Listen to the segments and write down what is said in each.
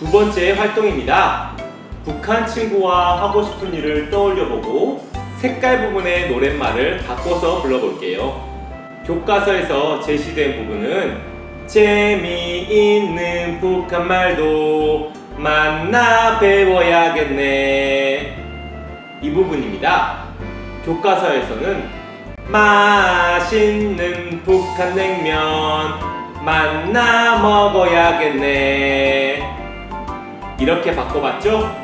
두 번째 활동입니다. 북한 친구와 하고 싶은 일을 떠올려보고 색깔 부분의 노랫말을 바꿔서 불러볼게요. 교과서에서 제시된 부분은 재미있는 북한 말도 만나 배워야겠네. 이 부분입니다. 교과서에서는 맛있는 북한 냉면 만나 먹어야겠네. 이렇게 바꿔봤죠?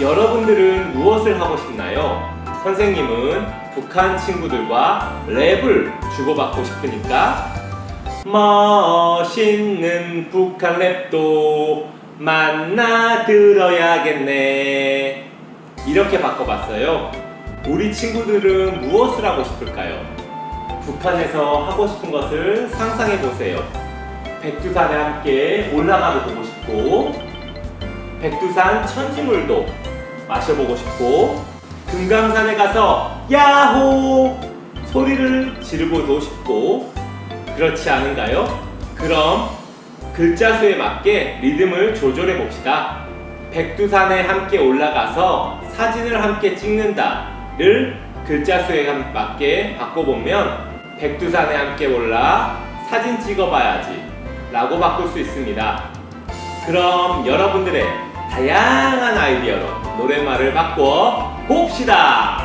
여러분들은 무엇을 하고 싶나요? 선생님은 북한 친구들과 랩을 주고받고 싶으니까 멋있는 북한 랩도 만나 들어야겠네. 이렇게 바꿔봤어요. 우리 친구들은 무엇을 하고 싶을까요? 북한에서 하고 싶은 것을 상상해 보세요. 백두산에 함께 올라가도 보고 싶고, 백두산 천지물도 마셔보고 싶고, 금강산에 가서 야호! 소리를 지르고도 싶고, 그렇지 않은가요? 그럼 글자 수에 맞게 리듬을 조절해 봅시다. 백두산에 함께 올라가서 사진을 함께 찍는다를 글자 수에 맞게 바꿔보면 백두산에 함께 올라 사진 찍어봐야지 라고 바꿀 수 있습니다. 그럼 여러분들의 다양한 아이디어로 노랫말을 바꿔 봅시다.